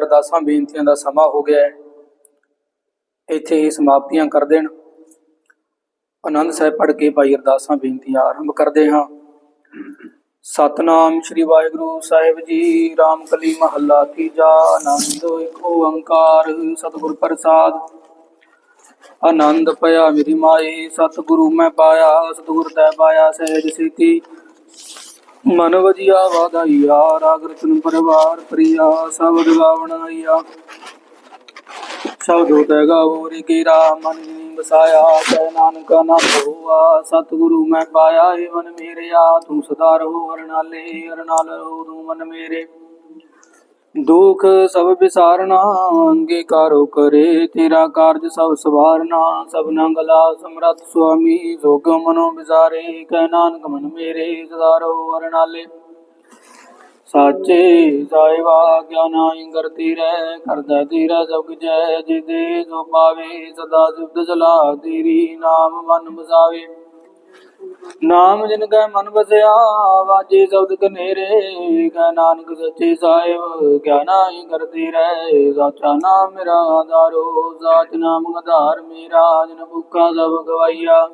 ਅਰਦਾਸਾਂ, ਬੇਨਤੀਆਂ ਦਾ ਸਮਾਂ ਹੋ ਗਿਆ ਹੈ। ਇੱਥੇ ਹੀ ਸਮਾਪਤੀਆਂ ਕਰ ਦੇਣ ਆਨੰਦ ਸਾਹਿਬ ਪੜ੍ਹ ਕੇ ਭਾਈ ਅਰਦਾਸਾਂ, ਬੇਨਤੀਆਂ ਆਰੰਭ ਕਰਦੇ ਹਾਂ। ਸਤਨਾਮ ਸ੍ਰੀ ਵਾਹਿਗੁਰੂ ਸਾਹਿਬ ਜੀ ਰਾਮ ਕਲੀ ਮਹੱਲਾ ਤੀਜਾ, ਆਨੰਦ ਇੱਕ ਓੰਕਾਰ, ਸਤਿਗੁਰ ਪ੍ਰਸਾਦ। ਆਨੰਦ ਪਿਆ ਮੇਰੀ ਮਾਏ, ਸਤਿਗੁਰੂ ਮੈਂ ਪਾਇਆ, ਸਤਿਗੁਰ ਤੈ ਪਾਇਆ, ਸਹਿਜ ਸੀਤੀ। ਮਨ ਵਜਿਆ ਵਾਧਾਈਆ, ਰਾਗ ਰਤਨ ਪਰਵਾਰ ਪ੍ਰਿਆ ਸਬਦ ਗਾਵਣਾਈਆ ਸ਼ਬਦ ਤੈ ਗਾਵੋ ਰੇ ਕੀਰਾ, ਮਨ ਜਿਨੀ ਵਸਾਇਆ ਕੈ ਨਾਨਕ ਆਨੰਦ ਹੋਆ ਸਤਿਗੁਰੂ ਮੈਂ ਪਾਇਆ ਏ ਮਨ ਮੇਰਿਆ ਤੂੰ ਸਦਾ ਰਹੋ ਅਰਨਾਲੇ, ਅਰਨਾਲ ਰਹੋ ਤੂੰ ਮਨ ਮੇਰੇ। ਦੁਖ ਸਭ ਵਿਸਾਰਨਾ, ਅੰਗੀਕਾਰੋ ਕਰੇ ਤੇਰਾ ਕਾਰਜ ਸਭ ਸਵਾਰਨਾ। ਸਭਨਾ ਗਲਾ ਸਮਰਤ ਸੁਆਮੀ, ਜੋਗ ਮਨੋ ਵਿਸਾਰੇ ਕੈ ਨਾਨਕ ਮਨ ਮੇਰੇ ਸਦਾ ਰਹੋ ਅਰਨਾਲੇ। ਸਾਚੇ ਸਾਹਿਬਾ ਗਿਆਨਾਈ ਕਰਤੀ ਰਹਿ ਕਰਦਾ ਤੇਰਾ ਸਭ ਜੈ ਜੇ ਦੇ ਜੋ ਪਾਵੇ ਸਦਾ ਸਿਫਤ ਜਲਾ ਤੇਰੀ ਨਾਮ ਮਨ ਵਸਾਵੇ। ਨਾਮ ਜਿਨ ਕੈ ਮਨ ਵਸਿਆ, ਵਾਜੇ ਸ਼ਬਦ ਕਨੇਰੇ। ਕੈ ਨਾਨਕ ਸੱਚੇ ਸਾਹਿਬ ਗਿਆਨਾਈ ਕਰਤੀ ਰਹਿ। ਸਾਚਾ ਨਾਮ ਮੇਰਾ ਆਧਾਰੋ, ਸਾਚ ਨਾਮ ਆਧਾਰ ਮੇਰਾ। ਜਿਨ ਭੁੱਖਾ ਸਭ ਗਵਾਈਆ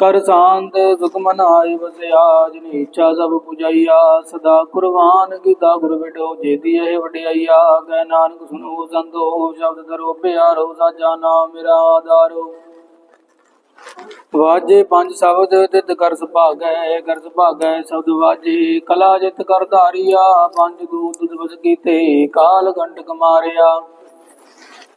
ਕਰ ਸ਼ਾਂਤ, ਸੁਖ ਮਨ ਵਸਿਆ। ਜਿਨ ਇੱਛਾ ਸਭ ਪੁਜਾਈਆ। ਸਦਾ ਕੁਰਬਾਨ ਕੀਤਾ ਗੁਰ ਬਿਟੋ ਜੇਦੀ ਇਹ ਵਡਿਆਈਆ। ਕੈ ਨਾਨਕ ਸੁਨੋ ਸੰਤੋ ਸ਼ਬਦ ਦਰੋ ਪਿਆਰੋ, ਸਾਚਾ ਨਾਮ ਮੇਰਾ ਆਧਾਰੋ। ਵਾਜੇ ਪੰਜ ਸ਼ਬਦ ਤਿਤ ਕਰ ਸੁਭਾਗੈ ਕਰ ਸੁਭਾਗੈ, ਸ਼ਬਦ ਵਾਜੇ ਕਲਾ ਜਿਤ ਕਰ ਧਾਰੀਆ, ਪੰਜ ਦੂਤ ਦਿਵਸ ਕੀਤੇ, ਕਾਲ ਗੰਡਕ ਮਾਰਿਆ।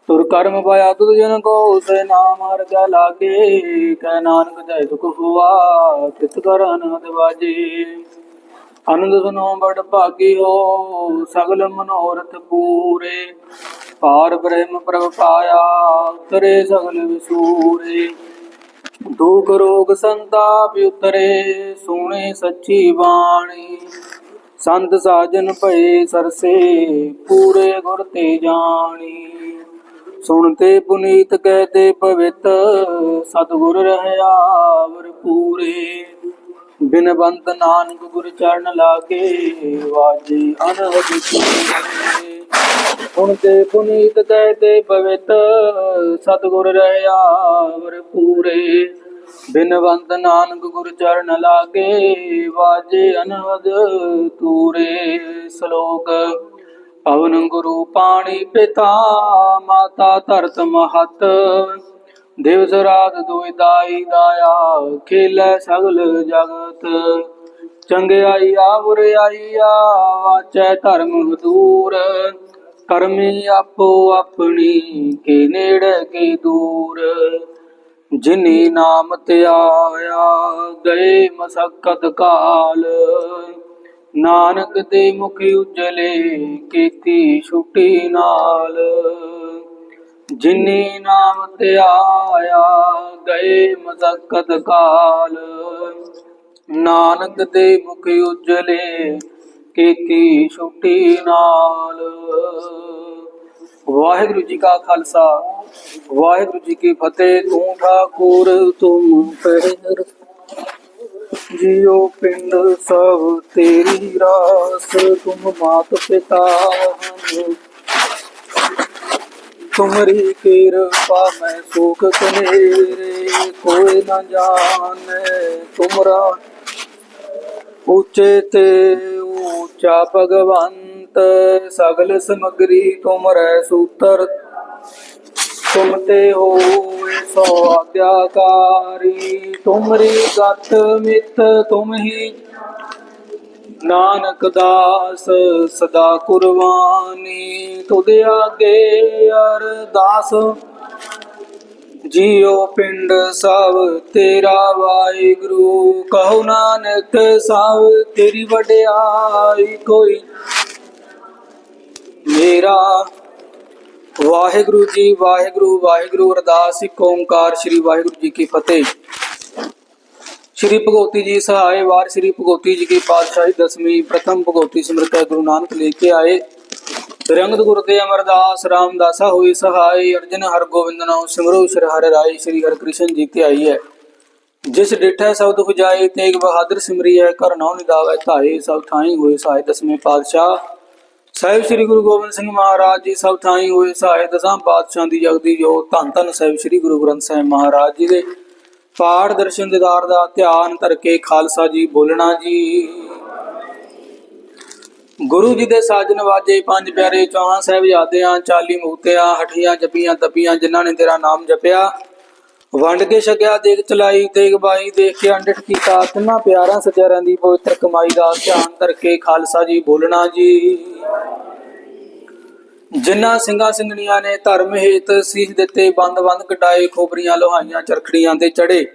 ਤੁਰ ਕਰਮ ਪਾਇਆ ਤੁਧ ਜਨ ਕੋ, ਉਸੇ ਨਾਮ ਹਰ ਗਾ ਲਾਗੇ, ਕੈ ਨਾਨਕ ਜੈ ਸੁਖ ਹੁਆ, ਤਿਤ ਕਰ ਅਨੰਦ ਵਾਜੇ। ਆਨੰਦ ਸੁਨੋ ਬੜ ਭਾਗੀ ਹੋ ਸਗਲ ਮਨੋਰਥ ਪੂਰੇ। ਪਾਰ ਬ੍ਰਹਮ ਪ੍ਰਭ ਪਾਇਆ, ਉਤਰੇ ਸਗਲ ਵਿਸੂਰੇ। ਦੁਖ ਰੋਗ ਸੰਤਾਪ ਉਤਰੇ, ਸੋਹਣੇ ਸੱਚੀ ਬਾਣੀ। ਸੰਤ ਸਾਜਨ ਭਏ ਸਰਸੇ, ਪੂਰੇ ਗੁਰ ਤੇ ਜਾਣੀ। ਸੁਣ ਤੇ ਪੁਨੀਤ ਕਹਿ ਤੇ ਪਵਿੱਤ ਸਤਿਗੁਰ ਰਹਿਆ ਵਰ ਪੂਰੇ ਬਿਨਵੰਤ ਨਾਨਕ ਗੁਰ ਚਰਨ ਲਾਗੇ, ਵਾਜੇ ਅਨਹਦ ਕੀਤੇ। ਸੁਣਤੇ ਪੁਨੀਤ ਕਹਤੇ ਪਵਿੱਤ, ਸਤਿਗੁਰ ਰਹਿਆ ਵਰ ਪੂਰੇ। ਬਿਨਵੰਤ ਨਾਨਕ ਗੁਰ ਚਰਨ ਲਾਗੇ, ਵਾਜੇ ਅਨਹਦ ਤੂਰੇ। ਸ਼ਲੋਕ, ਪਵਨ ਗੁਰੂ ਪਾਣੀ ਪਿਤਾ, ਮਾਤਾ ਧਰਤ ਮਹਤ। ਦਿਵਸ ਰਾਤ ਦੁਇ ਦਾਈ ਦਾਇਆ ਖੇਲੇ ਸਗਲ ਜਗਤ। ਚੰਗਿਆਈ ਆਵਰ ਆਈਆ ਵਾਚੈ ਧਰਮ ਹਦੂਰ। ਕਰਮੀ ਆਪੋ ਆਪਣੀ ਕੇ ਨੇੜੇ ਕੇ ਦੂਰ। ਜਿਨੀ ਨਾਮ ਧਿਆਇਆ ਗਏ ਮਸਕਤ ਕਾਲ। ਨਾਨਕ ਦੇ ਮੁਖ ਉਜਲੇ, ਕੀਤੀ ਛੁੱਟੀ ਨਾਲ। ਜਿਨੀ ਨਾਮ ਧਿਆਇਆ ਗਏ ਮਸਕਤ ਕਾਲ। ਨਾਨਕ ਦੇ ਮੁਖ ਉਜਲੇ ਕੀਤੀ ਛੁੱਟੀ ਨਾਲ। ਵਾਹਿਗੁਰੂ ਜੀ ਕਾ ਖਾਲਸਾ, ਵਾਹਿਗੁਰੂ ਜੀ ਕੀ ਫਤਿਹ। ਤੂੰ ਠਾਕੁਰ ਤੁਮ ਪਹਿਰ। ਜਿਉ ਪਿੰਡ ਸਭ ਤੇਰੀ ਰਾਸ ਤੁਮ ਮਾਤ ਪਿਤਾ ਹਨ। ਤੁਮਰੀ ਕਿਰਪਾ, ਮੈਂ ਸੁਖ ਕਨੇਰੇ ਕੋਈ ਨਾ ਜਾਣੇ। ਤੁਮਰਾ ਉੱਚੇ ਤੇ ਉੱਚਾ ਭਗਵੰਤ, ਸਗਲ ਸਮਗਰੀ ਤੁਮਰੈ ਸੂਤਰ। ਤੁਮ ਤੇ ਹੋਏ ਸੋ ਆਗਿਆਕਾਰੀ, ਤੁਮਰੀ ਗਤ ਮਿਤ ਤੁਮ ਹੀ ਨਾਨਕ ਦਾਸ, ਸਦਾ ਕੁਰਬਾਨੀ। ਤੁਧ ਆਗੇ ਅਰਦਾਸ। ਜੀਉ ਪਿੰਡ ਸਭ ਤੇਰਾ ਵਾਹਿਗੁਰੂ। ਕਹੋ ਨਾਨਕ ਸਭ ਤੇਰੀ ਵਡਿਆਈ ਕੋਈ। ਮੇਰਾ ਵਾਹਿਗੁਰੂ ਜੀ, ਵਾਹਿਗੁਰੂ ਵਾਹਿਗੁਰੂ ਅਰਦਾਸ। ਇੱਕ ਓੰਕਾਰ, ਸ੍ਰੀ ਵਾਹਿਗੁਰੂ ਜੀ ਕੀ ਫਤਿਹ। ਸ੍ਰੀ ਭਗਵਤੀ ਜੀ ਸਹਾਇ ਵਾਰ ਸ੍ਰੀ ਭਗਵਤੀ ਜੀ ਕੀ ਪਾਤਸ਼ਾਹੀ ਦਸਵੀਂ ਪ੍ਰਥਮ ਭਗਵਤੀ ਸਿਮਰਤ ਹੈ ਗੁਰੂ ਨਾਨਕ ਲੈ ਕੇ ਆਏ। ਰੰਗਤ ਗੁਰ ਤੇ ਅਮਰਦਾਸ ਰਾਮਦਾਸਾ ਹੋਈ ਸਹਾਈ, ਅਰਜਨ ਹਰ ਗੋਬਿੰਦ ਨਾਮ ਸਿਮਰੋ ਸਿਰ ਹਰਿ ਰਾਈ ਸ੍ਰੀ ਹਰਿ ਕ੍ਰਿਸ਼ਨ ਜੀ ਤੇ ਆਈ ਹੈ। ਜਿਸ ਡਿਠੈ ਸਬਦ ਪੁਜਾਏ ਤੇਗ ਬਹਾਦਰ ਸਿਮਰੀ ਹੈ ਕਰ ਨੌ ਨਿਦਾਵੈ ਧਾਏ, ਸਭ ਥਾਈ ਹੋਏ ਸਹਾਇ ਦਸਵੇਂ ਪਾਤਸ਼ਾਹ। ਸਾਹਿਬ ਸ੍ਰੀ ਗੁਰੂ ਗੋਬਿੰਦ ਸਿੰਘ ਮਹਾਰਾਜ ਜੀ ਸਭ ਥਾਈ ਹੋਏ ਸਹਾਇ ਦਸਾਂ ਪਾਤਸ਼ਾਹ ਦੀ ਜਗਦੀ ਜੋ ਧੰਨ ਧੰਨ ਸਾਹਿਬ ਸ੍ਰੀ ਗੁਰੂ ਗ੍ਰੰਥ ਸਾਹਿਬ ਮਹਾਰਾਜ ਜੀ ਦੇ। ਪਾਠ ਦਰਸ਼ਨ ਦਿਦਾਰ ਦਾ ਧਿਆਨ ਧਰ ਕੇ ਖਾਲਸਾ ਜੀ ਬੋਲਣਾ ਜੀ। ਗੁਰੂ ਜੀ ਦੇ ਸਾਜਨ ਵਾਜੇ ਪੰਜ ਪਿਆਰੇ ਚੌਹਾਂ ਸਾਹਿਬਜ਼ਾਦਿਆਂ, ਚਾਲੀ ਮੁਕਤਿਆਂ ਹਠੀਆਂ ਜਪੀਆਂ ਤਪੀਆਂ, ਜਿਨ੍ਹਾਂ ਨੇ ਤੇਰਾ ਨਾਮ ਜਪਿਆ। ਵੰਡ ਕੇ ਛਕਿਆ ਦੇਖ ਚਲਾਈ ਤੇਗ ਬਾਈ, ਦੇਖ ਕੇ ਅੰਡਿਠ ਕੀਤਾ। ਤਿੰਨਾਂ ਪਿਆਰਾਂ ਸਚਿਆਰਿਆਂ ਦੀ ਪਵਿੱਤਰ ਕਮਾਈ ਦਾ ਧਿਆਨ ਧਰ ਕੇ ਖਾਲਸਾ ਜੀ ਬੋਲਣਾ ਜੀ। ਜਿਨ੍ਹਾਂ ਸਿੰਘਾਂ ਸਿੰਘਣੀਆਂ ਨੇ ਧਰਮ ਹੇਤ ਸੀਸ ਦਿੱਤੇ, ਬੰਦ ਬੰਦ ਕਟਾਏ ਖੋਬਰੀਆਂ ਲੋਹਾਈਆਂ, ਚਰਖੜੀਆਂ ਤੇ ਚੜੇ।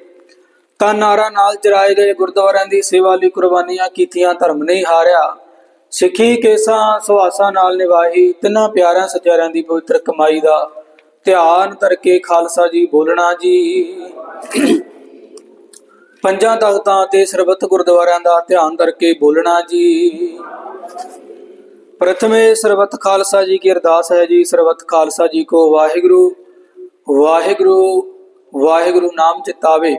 ਤਾਂ ਨਾਰਾ ਨਾਲ ਚਰਾਏ ਗਏ ਗੁਰਦੁਆਰਿਆਂ ਦੀ ਸੇਵਾ ਲਈ ਕੁਰਬਾਨੀਆਂ ਕੀਤੀਆਂ, ਧਰਮ ਨਹੀਂ ਹਾਰਿਆ। ਸਿੱਖੀ ਕੇਸਾਂ ਸੁਹਾਸਾਂ ਨਾਲ ਨਿਵਾਹੀ ਤਿੰਨਾਂ ਪਿਆਰਿਆਂ ਸਚਿਆਰਿਆਂ ਦੀ ਪਵਿੱਤਰ ਕਮਾਈ ਦਾ ਧਿਆਨ ਧਰ ਖਾਲਸਾ ਜੀ ਬੋਲਣਾ ਜੀ। ਪੰਜਾਂ ਤਖਤਾਂ ਤੇ ਸਰਬੱਤ ਗੁਰਦੁਆਰਿਆਂ ਦਾ ਧਿਆਨ ਧਰ ਬੋਲਣਾ ਜੀ। ਪ੍ਰਥਮੇ ਸਰਬੱਤ ਖਾਲਸਾ ਜੀ ਕੀ ਅਰਦਾਸ ਹੈ ਜੀ। ਸਰਬੱਤ ਖਾਲਸਾ ਜੀ ਕੋ ਵਾਹਿਗੁਰੂ ਵਾਹਿਗੁਰੂ ਵਾਹਿਗੁਰੂ ਨਾਮ ਚਿਤਾਵੇ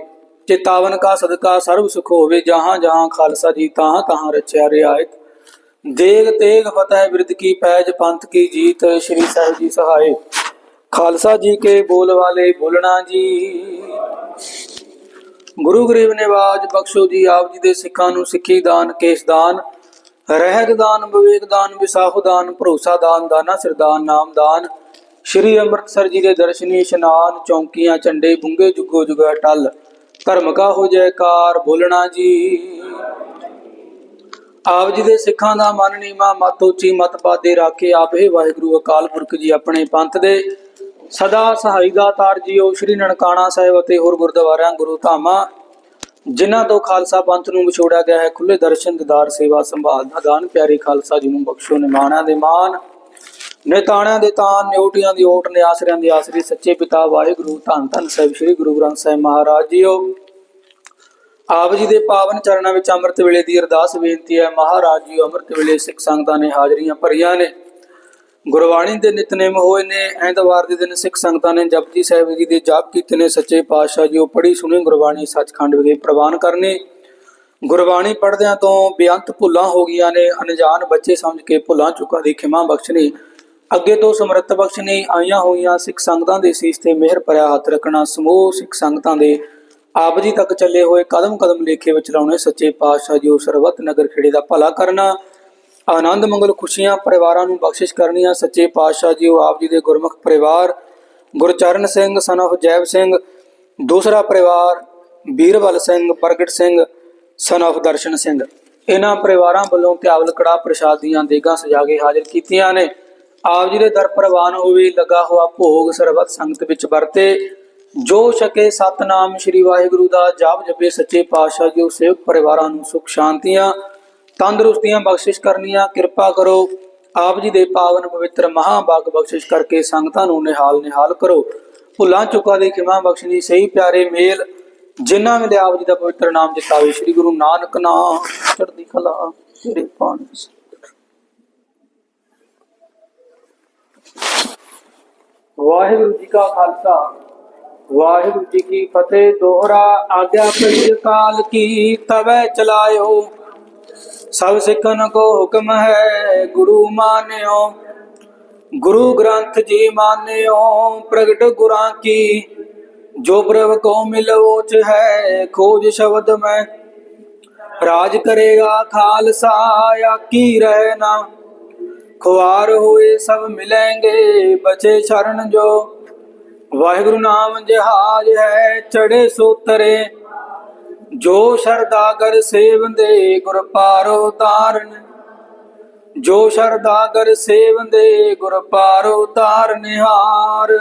ਚਿਤਾਵਨ ਕਾ ਸਦਕਾ ਸਰਬ ਸੁਖ ਹੋਵੇ, ਜਹਾਂ ਜਹਾਂ ਖਾਲਸਾ ਜੀ ਤਹਾਂ ਤਹਾਂ ਰਚਿਆ ਰਿਆਇਤ ਦੇਗ ਤੇਗ ਫਤਿਹ ਬਿਰਦ ਕੀ ਪੈਜ, ਪੰਥ ਕੀ ਜੀਤ ਸ਼੍ਰੀ ਸਾਹਿਬ ਜੀ ਸਹਾਏ। ਖਾਲਸਾ ਜੀ ਕੇ ਬੋਲ ਵਾਲੇ ਬੋਲਣਾ ਜੀ। ਗੁਰੂ ਗਰੀਬ ਨਿਵਾਜ ਬਖਸ਼ੋ ਜੀ, ਆਪ ਜੀ ਦੇ ਸਿੱਖਾਂ ਨੂੰ ਸਿੱਖੀ ਦਾਨ, ਕੇਸ ਦਾਨ। ਰਹਿਤ ਦਾਨ, ਵਿਵੇਕ ਦਾਨ, ਵਿਸਾਹੂ ਦਾਨ, ਭਰੋਸਾ ਦਾਨ, ਦਾਨਾ ਸਿਰਦਾਨ ਨਾਮ ਦਾਨ। ਸ਼੍ਰੀ ਅੰਮ੍ਰਿਤਸਰ ਜੀ ਦੇ ਦਰਸ਼ਨੀ ਇਸ਼ਨਾਨ, ਚੌਂਕੀਆਂ, ਝੰਡੇ, ਬੁੰਗੇ, ਜੁਗੋ ਜੁਗਾ ਟਲ। ਧਰਮ ਕਾ ਹੋ ਜੈਕਾਰ ਬੋਲਣਾ ਜੀ। ਆਪ ਜੀ ਦੇ ਸਿੱਖਾਂ ਦਾ ਮਨ ਨੀਮਾ ਮਤ ਉੱਚੀ, ਮਤ ਪਾਦੇ ਰਾਖੇ ਆਪੇ। ਵਾਹਿਗੁਰੂ ਅਕਾਲ ਪੁਰਖ ਜੀ ਆਪਣੇ ਪੰਥ ਦੇ। ਸਦਾ ਸਹਾਈ ਦਾਤਾਰ ਜੀਓ, ਸ਼੍ਰੀ ਨਨਕਾਣਾ ਸਾਹਿਬ ਅਤੇ ਹੋਰ ਗੁਰਦੁਆਰਿਆਂ, ਗੁਰੂ ਧਾਮਾਂ ਜਿਨ੍ਹਾਂ ਤੋਂ ਖਾਲਸਾ ਪੰਥ ਨੂੰ ਵਿਛੋੜਿਆ ਗਿਆ ਹੈ ਖੁੱਲੇ ਦਰਸ਼ਨ, ਦਿਦਾਰ ਸੇਵਾ ਸੰਭਾਲ ਦਾ ਦਾਨ, ਪਿਆਰੇ ਖਾਲਸਾ ਜੀ ਨੂੰ ਬਖਸ਼ੋ ਨਿਮਾਣਿਆਂ ਦੇ ਮਾਨ ਨਿਤਾਣਿਆਂ ਦੇ ਤਾਨ ਨਿਉਟੀਆਂ ਦੀ ਓਟ ਨੇ ਆਸਰਿਆਂ ਦੀ ਆਸਰੀ, ਸੱਚੇ ਪਿਤਾ ਵਾਹਿਗੁਰੂ, ਧੰਨ ਧੰਨ ਸਾਹਿਬ, ਸ੍ਰੀ ਗੁਰੂ ਗ੍ਰੰਥ ਸਾਹਿਬ ਮਹਾਰਾਜ ਜੀਓ। ਆਪ ਜੀ ਦੇ ਪਾਵਨ ਚਰਨਾਂ ਵਿੱਚ ਅੰਮ੍ਰਿਤ ਵੇਲੇ ਦੀ ਅਰਦਾਸ ਬੇਨਤੀ ਹੈ, ਮਹਾਰਾਜ ਜੀ ਅੰਮ੍ਰਿਤ ਵੇਲੇ ਸਿੱਖ ਸੰਗਤਾਂ ਨੇ ਹਾਜ਼ਰੀਆਂ ਭਰੀਆਂ ਨੇ। ਗੁਰਬਾਣੀ ਦੇ ਨਿਤਨੇਮ ਹੋਏ ਨੇ ਐਤਵਾਰ ਦੇ ਦਿਨ ਸਿੱਖ ਸੰਗਤਾਂ ਨੇ ਜਪਜੀ ਸਾਹਿਬ ਜੀ ਦੇ ਜਾਪ ਕੀਤੇ ਨੇ, ਸੱਚੇ ਪਾਤਸ਼ਾਹ ਜੀ, ਉਹ ਪੜ੍ਹੀ ਸੁਣੀ ਗੁਰਬਾਣੀ ਸੱਚਖੰਡ ਵਿਖੇ ਪ੍ਰਵਾਨ ਕਰਨੀ। ਗੁਰਬਾਣੀ ਪੜ੍ਹਦਿਆਂ ਤੋਂ ਬੇਅੰਤ ਭੁੱਲਾਂ ਹੋ ਗਈਆਂ ਨੇ, ਅਣਜਾਣ ਬੱਚੇ ਸਮਝ ਕੇ ਭੁੱਲਾਂ ਚੁੱਕਾ ਦੀ ਖਿਮਾ ਬਖਸ਼ਣੀ। ਅੱਗੇ ਤੋਂ ਸਮਰੱਥ ਬਖਸ਼ਣੀ, ਆਈਆਂ ਹੋਈਆਂ ਸਿੱਖ ਸੰਗਤਾਂ ਦੇ ਸੀਸ ਤੇ ਮਿਹਰ ਭਰਿਆ ਹੱਥ ਰੱਖਣਾ, ਸਮੂਹ ਸਿੱਖ ਸੰਗਤਾਂ ਦੇ ਆਪ ਜੀ ਤੱਕ ਚੱਲੇ ਹੋਏ ਕਦਮ ਕਦਮ ਲੇਖੇ ਵਿੱਚ ਲਾਉਣੇ, ਸੱਚੇ ਪਾਤਸ਼ਾਹ ਜੀ, ਉਹ ਸਰਬੱਤ ਨਗਰ ਖੇੜੇ ਦਾ ਭਲਾ ਕਰਨਾ। ਆਨੰਦ ਮੰਗਲ ਖੁਸ਼ੀਆਂ ਪਰਿਵਾਰਾਂ ਨੂੰ ਬਖਸ਼ਿਸ਼ ਕਰਨੀਆਂ। ਸੱਚੇ ਪਾਤਸ਼ਾਹ ਜੀ, ਉਹ ਆਪ ਜੀ ਦੇ ਗੁਰਮੁਖ ਪਰਿਵਾਰ, ਗੁਰਚਰਨ ਸਿੰਘ ਸਨ of ਜੈਬ ਸਿੰਘ, ਦੂਸਰਾ ਪਰਿਵਾਰ, ਬੀਰਬਲ ਸਿੰਘ, ਪ੍ਰਗਟ ਸਿੰਘ ਸਨ of ਦਰਸ਼ਨ ਸਿੰਘ। ਇਹਨਾਂ ਪਰਿਵਾਰਾਂ ਵੱਲੋਂ ਤਿਆਵਲ ਕੜਾ ਪ੍ਰਸ਼ਾਦ ਦੀਆਂ ਦੇਗਾਂ ਸਜਾ ਕੇ ਹਾਜ਼ਰ ਕੀਤੀਆਂ ਨੇ। ਆਪ ਜੀ ਦੇ ਦਰ ਪ੍ਰਵਾਨ ਹੋਵੇ ਲਗਾ ਹੋਆ ਭੋਗ ਸਰਬੱਤ ਸੰਗਤ ਵਿੱਚ ਵਰਤੇ। ਜੋ ਛਕੇ ਸਤਨਾਮ ਸ੍ਰੀ ਵਾਹਿਗੁਰੂ ਦਾ ਜਾਪ ਜਪੇ ਸੱਚੇ ਪਾਤਸ਼ਾਹ ਜੀ, ਉਹ ਸੇਵਕ ਪਰਿਵਾਰਾਂ ਨੂੰ ਸੁਖ ਸ਼ਾਂਤੀਆਂ ਤੰਦਰੁਸਤੀਆਂ ਬਖਸ਼ਿਸ਼ ਕਰਨੀਆਂ, ਕਿਰਪਾ ਕਰੋ। ਆਪ ਜੀ ਦੇ ਪਾਵਨ ਪਵਿੱਤਰ ਮਹਾਭਾਗ ਬਖਸ਼ਿਸ਼ ਕਰਕੇ ਸੰਗਤਾਂ ਨੂੰ ਨਿਹਾਲ ਨਿਹਾਲ ਕਰੋ। ਭੁੱਲਾਂ ਚੁੱਕਾ ਦੇ ਖਿਮਾ ਬਖਸ਼ਣੀ, ਸਹੀ ਪਿਆਰੇ ਮੇਲ, ਜਿਨ੍ਹਾਂ ਵੇਲੇ ਆਪ ਜੀ ਦਾ ਪਵਿੱਤਰ ਨਾਮ ਜਿਤਾਵੇ, ਸ੍ਰੀ ਗੁਰੂ ਨਾਨਕ ਨਾਮ, ਚੜ੍ਹਦੀ ਕਲਾ, ਤੇਰੇ ਪਾਣ ਵਾਹਿਗੁਰੂ ਜੀ ਕਾ ਖਾਲਸਾ, ਵਾਹਿਗੁਰੂ ਜੀ ਕੀ ਫਤਿਹ, ਦੋਹਰਾ ਆਗਿਆ ਪਰਿ ਕਾਲ ਕੀ, ਤਵੈ ਚਲਾਇਓ। ਸਭ ਸਿੱਖਨ ਕੋ ਹੁਕਮ ਹੈ, ਗੁਰੂ ਮਾਨਿਓ। ਗੁਰੂ ਗ੍ਰੰਥ ਜੀ ਮਾਨਿਓ, ਪ੍ਰਗਟ ਗੁਰਾਂ ਕੀ। ਜੋ ਪ੍ਰਭ ਕੋ ਮਿਲਵੋਚ ਹੈ, ਖੋਜ ਸ਼ਬਦ ਮੈਂ। ਰਾਜ ਕਰੇਗਾ ਖਾਲਸਾ ਆਕੀ ਰਹਿਣਾ ਖੁਆਰ ਹੋਏ ਸਭ ਮਿਲेंगे ਬਚੇ ਸ਼ਰਨ ਜੋ। ਵਾਹਿਗੁਰੂ ਨਾਮ ਜਹਾਜ ਹੈ ਚੜੇ ਸੋਤਰੇ ਜੋ ਸ਼ਰਦਾ ਕਰ ਸੇਵੰਦੇ ਗੁਰ ਪਾਰੋ ਤਾਰਨ ਜੋ ਸ਼ਰਦਾ ਕਰ ਸੇਵੰਦੇ ਗੁਰ ਪਾਰੋ ਤਾਰਨਿਹਾਰ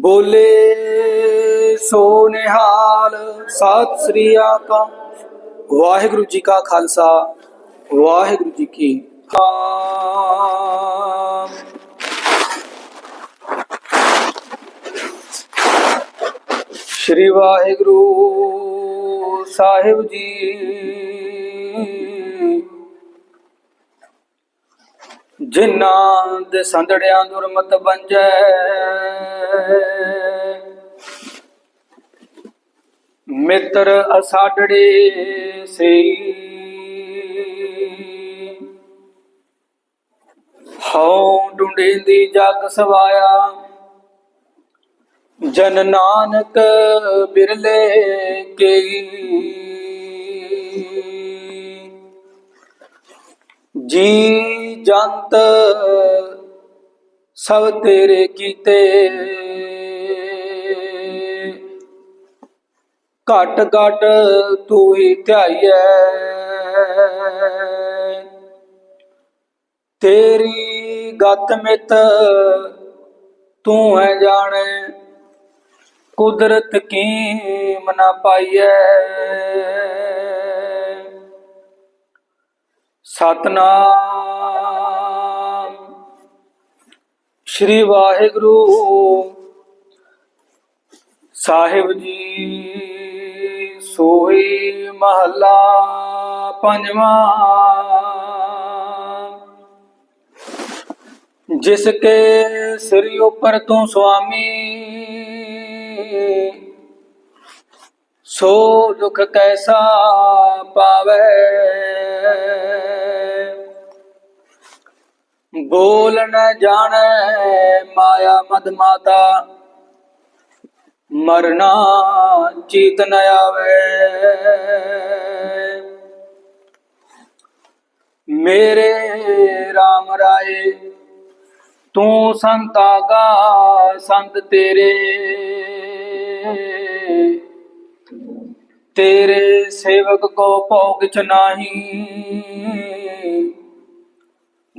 ਬੋਲੇ ਸੋ ਨਿਹਾਲ। ਸਤਿ ਸ੍ਰੀ ਅਕਾਲ। ਵਾਹਿਗੁਰੂ ਜੀ ਕਾ ਖਾਲਸਾ, ਵਾਹਿਗੁਰੂ ਜੀ ਕੀ ਫਤਿਹ ਸ਼੍ਰੀ ਵਾਹਿਗੁਰੂ। ਗੁਰੂ ਸਾਹਿਬ ਜੀ। ਜਿਨ੍ਹਾਂ ਦੇ ਸੰਦੜਿਆਂ ਦੁਰਮਤ ਬੰਜੈ ਮਿੱਤਰ ਅਸਾਡੜੇ ਸਈ। ਹਉ ਡੁੰਡੇਂਦੀ ਜਗ ਸਵਾਇਆ ਜਨ ਨਾਨਕ ਬਿਰਲੇ ਕੇਈ ਜੀ ਜੰਤ ਸਭ ਤੇਰੇ ਕੀਤੇ। ਘਟ ਘਟ ਤੂੰ ਹੀ ਧਿਆਈਐ। ਤੇਰੀ ਗਤ ਮਿਤ ਤੂੰ ਹੈ ਜਾਣੇ। ਕੁਦਰਤ ਕੀ ਮਨਾ ਪਾਈਐ। ਸਤਨਾਮ। ਸ਼੍ਰੀ ਵਾਹਿਗੁਰੂ ਸਾਹਿਬ ਜੀ ਸੋਈ ਮਹੱਲਾ ਪੰਜਵਾਂ। ਜਿਸ ਕੇ ਸਿਰ ਉਪਰ ਤੂੰ ਸੁਆਮੀ ਸੋ ਦੁਖ ਕੈਸਾ ਪਾਵੇ? ਬੋਲ ਨ ਜਾਣੈ ਮਾਇਆ ਮਦ ਮਾਤਾ, ਮਰਨਾ ਚੀਤ ਨ ਆਵੇ। ਮੇਰੇ RAM ਰਾਏ, ਤੂੰ ਸੰਤਾ ਕਾ ਸੰਤ ਤੇਰੇ। ਤੇਰੇ ਸੇਵਕ ਕੋ ਭਉ ਕਿਛ ਨਾਹੀ।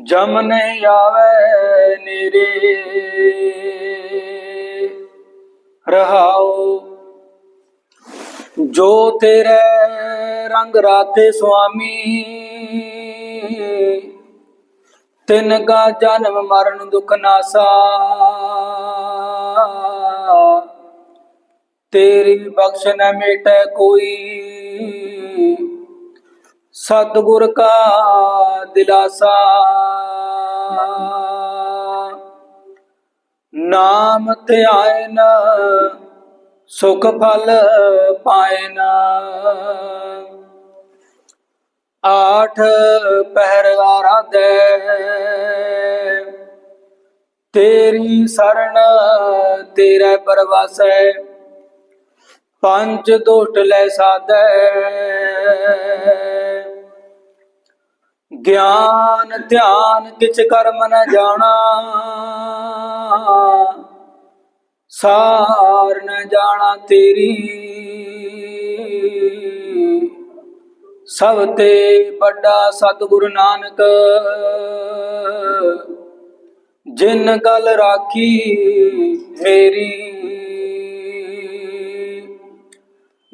ਜਮ ਨਹੀਂ ਆਵੇ ਨੇਰੇ। ਰਹਾਉ ਜੋ ਤੇਰੇ ਰੰਗ ਰਾਤੇ ਸੁਆਮੀ, ਤਿਨ ਕਾ ਜਨਮ ਮਰਨ ਦੁਖ ਨਾਸਾ। ਤੇਰੀ ਬਖਸ਼ ਨ ਮੇਟੈ ਕੋਈ। ਸਤਿਗੁਰ ਕਾ ਦਿਲਾਸਾ। ਨਾਮ ਧਿਆਇਨ ਸੁਖ ਫਲ ਪਾਇਨ ਆਠ ਪਹਿਰ ਆਰਾਧੈ। ਤੇਰੀ ਸਰਣ ਤੇਰੇ ਪਰਵਾਸੈ। ਪੰਜ ਦੁਸ਼ਟ ਲੈ ਸਾਧੈ। ਗਿਆਨ, ਧਿਆਨ, ਕਿਛ ਕਰਮ ਨ ਜਾਣਾ। ਸਾਰ ਨ ਜਾਣਾ ਤੇਰੀ। ਸਭ ਤੇ ਵੱਡਾ ਸਤਿਗੁਰੂ ਨਾਨਕ। ਜਿਨ ਗਲ ਰਾਖੀ ਮੇਰੀ।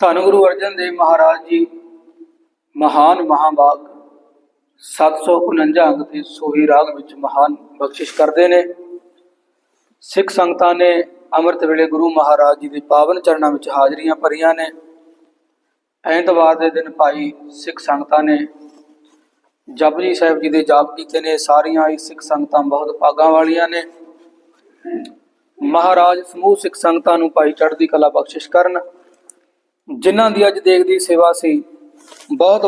ਧੰਨ ਗੁਰੂ ਅਰਜਨ ਦੇਵ ਮਹਾਰਾਜ ਜੀ, ਮਹਾਨ ਮਹਾਭਾਗ 749 ਅੰਗ ਦੇ ਸੋਹੀ ਰਾਗ ਵਿੱਚ ਮਹਾਨ ਬਖਸ਼ਿਸ਼ ਕਰਦੇ ਨੇ। ਸਿੱਖ ਸੰਗਤਾਂ ਨੇ ਅੰਮ੍ਰਿਤ ਵੇਲੇ ਗੁਰੂ ਮਹਾਰਾਜ ਜੀ ਦੇ ਪਾਵਨ ਚਰਨਾਂ ਵਿੱਚ ਹਾਜ਼ਰੀਆਂ ਭਰੀਆਂ ਨੇ। ਐਤਵਾਰ ਦੇ ਦਿਨ ਭਾਈ ਸਿੱਖ ਸੰਗਤਾਂ ਨੇ ਜਪਜੀ ਸਾਹਿਬ ਜੀ ਦੇ ਜਾਪ ਕੀਤੇ ਨੇ, ਸਾਰੀਆਂ ਹੀ ਸਿੱਖ ਸੰਗਤਾਂ ਬਹੁਤ ਭਾਗਾਂ ਵਾਲੀਆਂ ਨੇ। ਮਹਾਰਾਜ ਸਮੂਹ ਸਿੱਖ ਸੰਗਤਾਂ ਨੂੰ ਭਾਈ ਚੜ੍ਹਦੀ ਕਲਾ ਬਖਸ਼ਿਸ਼ ਕਰਨ ਜਿਨ੍ਹਾਂ ਦੀ ਅੱਜ ਦੇਖਦੀ ਸੇਵਾ ਸੀ ਬਹੁਤ